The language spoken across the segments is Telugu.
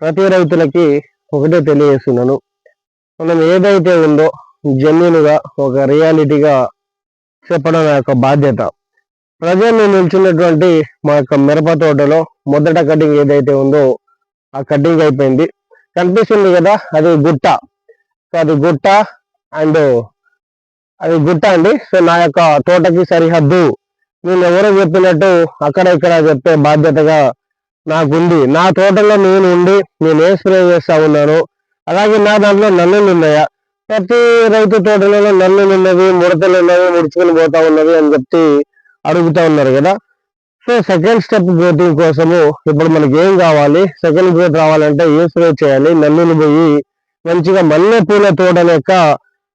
ప్రతి రైతులకి ఒకటే తెలియజేస్తున్నాను. మనం ఏదైతే ఉందో జెన్యున్గా ఒక రియాలిటీగా చెప్పడం నా యొక్క బాధ్యత. ప్రజలు నిల్చున్నటువంటి మా యొక్క మిరప తోటలో మొదట కటింగ్ ఏదైతే ఉందో ఆ కటింగ్ అయిపోయింది. కనిపిస్తుంది కదా అది గుట్ట. సో అది గుట్ట అండ్ అది గుట్ట అండి. సో నా యొక్క తోటకి సరిహద్దు. నేను ఎవరో చెప్పినట్టు అక్కడ ఇక్కడ చెప్పే బాధ్యతగా నాకుంది. నా తోటలో నేను ఉండి నేను ఏ స్ప్రే చేస్తా ఉన్నాను. అలాగే నా దాంట్లో నల్లులు ఉన్నాయా? ప్రతి రైతు తోటలలో నల్లులు ఉన్నవి ముడతలు ఉన్నవి ముడుచుకుని పోతా ఉన్నవి అని చెప్పి అడుగుతా ఉన్నారు కదా. సో సెకండ్ స్టెప్ గ్రోతింగ్ కోసము ఇప్పుడు మనకి ఏం కావాలి? సెకండ్ గ్రోత్ రావాలంటే ఏ స్ప్రే చేయాలి. నల్లులు పోయి మంచిగా మల్లె పూల తోట లెక్క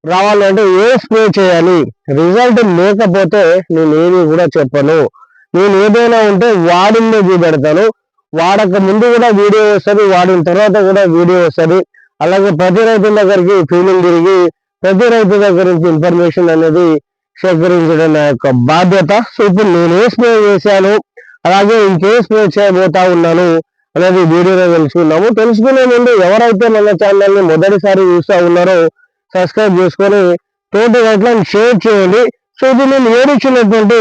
రావాలంటే ఏ స్ప్రే చేయాలి. రిజల్ట్ లేకపోతే నేను కూడా చెప్పను. నేను ఏదైనా ఉంటే వాడిందే చూపెడతాను. వాడక ముందు కూడా వీడియో వస్తుంది వాడిన తర్వాత కూడా వీడియో వస్తుంది. అలాగే ప్రతి రైతుల దగ్గరికి ఫీలింగ్ తిరిగి ప్రతి రైతు దగ్గర నుంచి ఇన్ఫర్మేషన్ అనేది సేకరించడం నా యొక్క బాధ్యత. సో ఇప్పుడు నేను ఏ స్ప్రే చేశాను అలాగే ఇంకే స్ప్రే చేయబోతా ఉన్నాను అనేది వీడియోలో తెలుసుకున్నాము తెలుసుకునే ముందు ఎవరైతే మన ఛానల్ని మొదటిసారి చూస్తూ ఉన్నారో సబ్స్క్రైబ్ చేసుకొని తోటి రైతులను షేర్ చేయండి. సో ఇది నేను ఏరిచ్చినటువంటి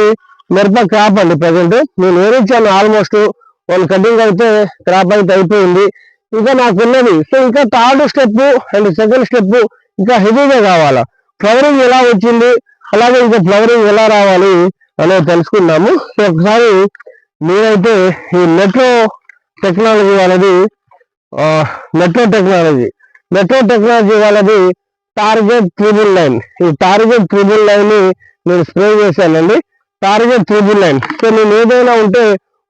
మిరప క్రాప్ అండి ప్రజెంట్. నేను ఏరిచ్చాను ఆల్మోస్ట్ వన్ కటింగ్ అయితే క్రాప్ అయితే అయిపోయింది. ఇంకా నాకున్నది. సో ఇంకా third step and second step ఇంకా హెవీగా కావాలా? ఫ్లవరింగ్ ఎలా వచ్చింది? అలాగే ఇంకా ఫ్లవరింగ్ ఎలా రావాలి అనేది తెలుసుకున్నాము సో ఒకసారి నేనైతే ఈ మెట్రో టెక్నాలజీ వాళ్ళది మెట్రో టెక్నాలజీ మెట్రో టెక్నాలజీ వాళ్ళది టార్గెట్ ట్రిబుల్ లైన్ ఈ టార్గెట్ ట్రిబుల్ లైన్ని నేను స్ప్రే చేశానండి. టార్గెట్ ట్రిబుల్ లైన్ సో నేను ఏదైనా ఉంటే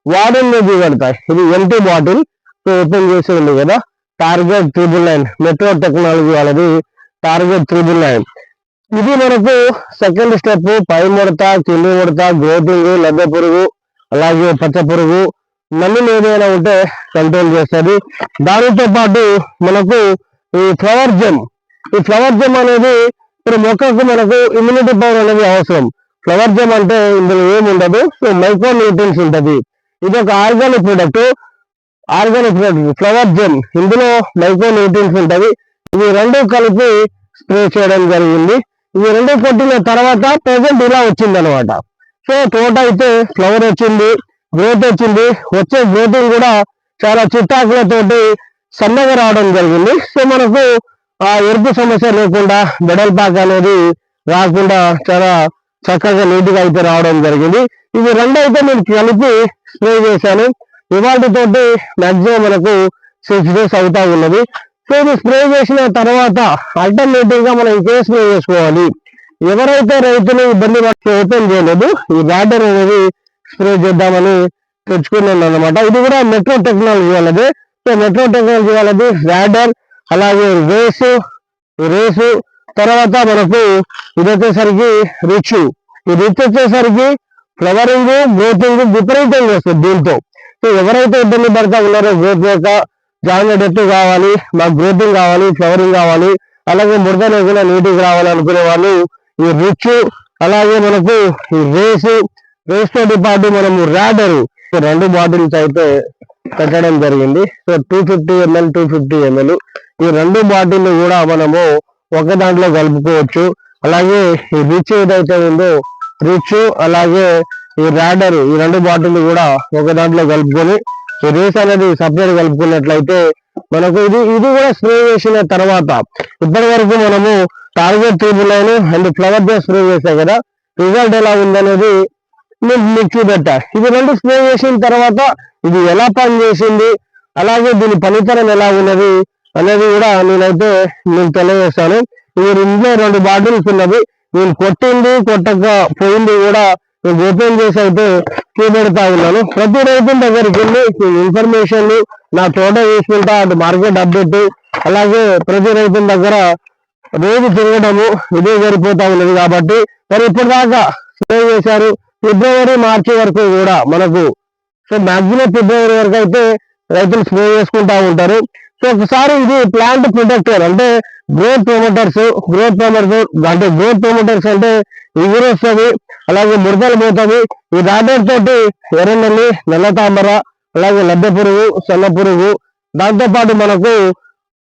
వాడిని దిగడతాయి ఇది ఎంటీ బాటిల్ సో ఓపెన్ చేసి ఉంది కదా. Target triple nine metro technology వాళ్ళది టార్గెట్ త్రిబుల్ నైన్ ఇది మనకు సెకండ్ స్టెప్ పై ముడత కింది ముడత గ్రోతింగ్ లద్దె పురుగు అలాగే పచ్చ పురుగు నల్లులు ఏదైనా ఉంటే కంట్రోల్ చేస్తుంది. దానితో పాటు మనకు ఈ ఫ్లవర్ జెమ్ ఈ ఫ్లవర్ జెమ్ అనేది ఇప్పుడు మొక్కకు మనకు ఇమ్యూనిటీ పవర్ అనేది అవసరం. ఫ్లవర్ జెమ్ అంటే ఇందులో ఏమి ఉండదు సో మైక్రో న్యూట్రియన్స్ ఉంటుంది. ఇది ఒక organic product. Organic product flower gem ఇందులో మైక్రో న్యూట్రియన్స్ ఉంటుంది ఇవి రెండు కలిపి స్ప్రే చేయడం జరిగింది. ఇవి రెండు కొట్టిన తర్వాత ప్రజెంట్ ఇలా వచ్చింది అనమాట సో తోట అయితే ఫ్లవర్ వచ్చింది గ్రోత్ వచ్చింది. వచ్చే గ్రోతింగ్ కూడా చాలా చిట్టాకులతోటి సన్నగా రావడం జరిగింది. సో మనకు ఆ ఎరుపు సమస్య లేకుండా బెడల్పాక అనేది రాకుండా చాలా చక్కగా నీట్గా అయితే రావడం జరిగింది. ఇవి రెండు అయితే మీరు కలిపి స్ప్రే చేశాను. ఇవాళ తోటి మనకు సిక్స్ డేస్ అవుతా ఉన్నది. సో ఇది స్ప్రే చేసిన తర్వాత ఆల్టర్నేటివ్గా మనం ఇంకే స్ప్రే చేసుకోవాలి? ఎవరైతే రైతులు ఇబ్బంది పడి ఓపెన్ చేయలేదు ఈ బ్యాటర్ అనేది స్ప్రే చేద్దామని తెచ్చుకున్నాను అనమాట ఇది కూడా మెట్రో టెక్నాలజీ వాళ్ళది. సో మెట్రో టెక్నాలజీ వాళ్ళది ర్యాడర్ అలాగే రేసు రేసు తర్వాత మనకు ఇది వచ్చేసరికి రిచ్. ఈ రిచ్ వచ్చేసరికి ఫ్లవరింగ్ గ్రోతింగ్ విపరీతం చేస్తుంది దీంతో. సో ఎవరైతే ఇబ్బంది పడతా ఉన్నారో గ్రోత్ లేక జాయిన్ డెత్ కావాలి మాకు గ్రోతింగ్ కావాలి ఫ్లవరింగ్ కావాలి అలాగే ముడత లేకుండా నీటికి రావాలి అనుకునే వాళ్ళు ఈ రిచ్ అలాగే మనకు ఈ రేసు రేస్తో పాటు మనము ర్యాడరు రెండు బాటిల్స్ అయితే పెట్టడం జరిగింది. So two fifty ML two fifty ML ఈ రెండు బాటిల్ కూడా మనము ఒక దాంట్లో కలుపుకోవచ్చు. అలాగే ఈ రిచ్ ఏదైతే ఉందో రిచ్ అలాగే ఈ ర్యాడర్ ఈ రెండు బాటిల్ కూడా ఒక దాంట్లో కలుపుకొని ఈ రేస్ అనేది సపరేట్ కలుపుకున్నట్లయితే మనకు ఇది ఇది కూడా స్ప్రే చేసిన తర్వాత ఇప్పటి వరకు మనము target tube line and flower day spray చేసాం కదా. రిజల్ట్ ఎలా ఉందనేది మీకు మీకు చూపెట్టా. ఇది రెండు స్ప్రే చేసిన తర్వాత ఇది ఎలా పని చేసింది అలాగే దీని పనితనం ఎలా ఉన్నది అనేది కూడా నేనైతే మీకు తెలియజేస్తాను. ఇది ఇంట్లో రెండు బాటిల్స్ ఉన్నది నేను కొట్టింది కొట్టక పోయింది కూడా నేను ఓపెన్ చేసి అయితే చూపెడతా ఉన్నాను. ప్రతి రైతు దగ్గరికి వెళ్ళి ఇన్ఫర్మేషన్ నా తోట చూసుకుంటా అటు మార్కెట్ అప్డేట్ అలాగే ప్రతి రైతు దగ్గర రోజు తిరగడము ఇదే సరిపోతా ఉన్నది కాబట్టి మరి ఇప్పటిదాకా స్ప్రే చేశారు? ఫిబ్రవరి మార్చి వరకు కూడా మనకు సో మాక్సిమం ఫిబ్రవరి వరకు అయితే రైతులు స్ప్రే చేసుకుంటా ఉంటారు. సో ఒకసారి ఇది ప్లాంట్ ప్రొటెక్టర్ అంటే గ్రోత్ ప్రమోటర్స్ గ్రోత్ ప్రమోటర్స్ అంటే గ్రోత్ ప్రమోటర్స్ అంటే ఎగురు వస్తుంది అలాగే ముడతలు పోతుంది ఈ రాడర్ తోటి ఎర్రనల్లి నల్ల తామర అలాగే లద్దె పురుగు సొల్ల పురుగు దాంతోపాటు మనకు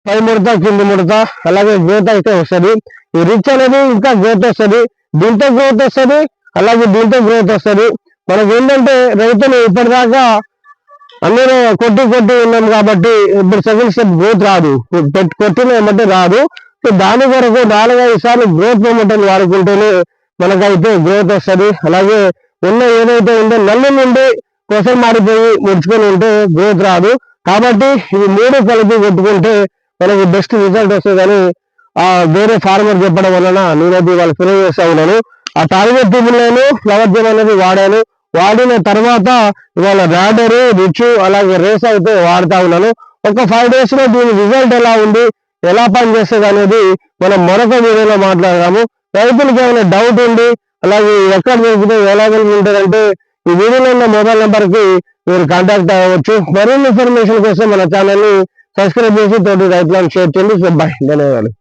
పై ముడత కింది ముడత అలాగే గ్రోత్ అయితే వస్తుంది. ఈ రిచ్ అనేది ఇంకా గ్రోత్ వస్తుంది దీంతో గ్రోత్ వస్తుంది అలాగే దీంతో గ్రోత్ వస్తుంది. మనకి ఏంటంటే రైతులు ఇప్పటిదాకా అందరూ కొట్టి కొట్టి ఉన్నాం కాబట్టి ఇప్పుడు సెకండ్ స్టెప్ గ్రోత్ రాదు. పెట్టి కొట్టిన ఏమంటే రాదు. సో దాని కొరకు నాలుగైదు సార్లు గ్రోత్ మొమెంటం వాడుకుంటేనే మనకైతే గ్రోత్ వస్తుంది. అలాగే ఉన్న ఏదైతే ఉందో నల్లి నుండి కోసం మారిపోయి ముడుచుకొని ఉంటే గ్రోత్ రాదు. కాబట్టి ఇవి మూడు కలిపి కొట్టుకుంటే మనకి బెస్ట్ రిజల్ట్ వస్తుంది కానీ ఆ వేరే ఫార్మర్ చెప్పడం వలన నేనైతే వాళ్ళు ఫిలో చేస్తా ఉన్నాను. ఆ టార్గెట్ నేను ఫ్లవర్ జెల్ అనేది వాడాను. వాడిన తర్వాత ఇవాళ రాడరు రిచ్ అలాగే రేస్ అయితే వాడుతా ఉన్నాను. ఒక ఫైవ్ డేస్లో దీని రిజల్ట్ ఎలా ఉంది ఎలా పనిచేస్తుంది అనేది మనం మరొక వీడియోలో మాట్లాడదాము. రైతులకు ఏమైనా డౌట్ ఉంది అలాగే ఎక్కడ దొరికితే ఎలా ఉంటుందంటే ఈ వీడియోలో ఉన్న మొబైల్ నెంబర్కి మీరు కాంటాక్ట్ అవ్వచ్చు. మరిన్ని ఇన్ఫర్మేషన్ కోసం మన ఛానల్ని సబ్స్క్రైబ్ చేసి తోటి రైతులను షేర్ చేయండి. సో బాయ్ ధన్యవాదాలు.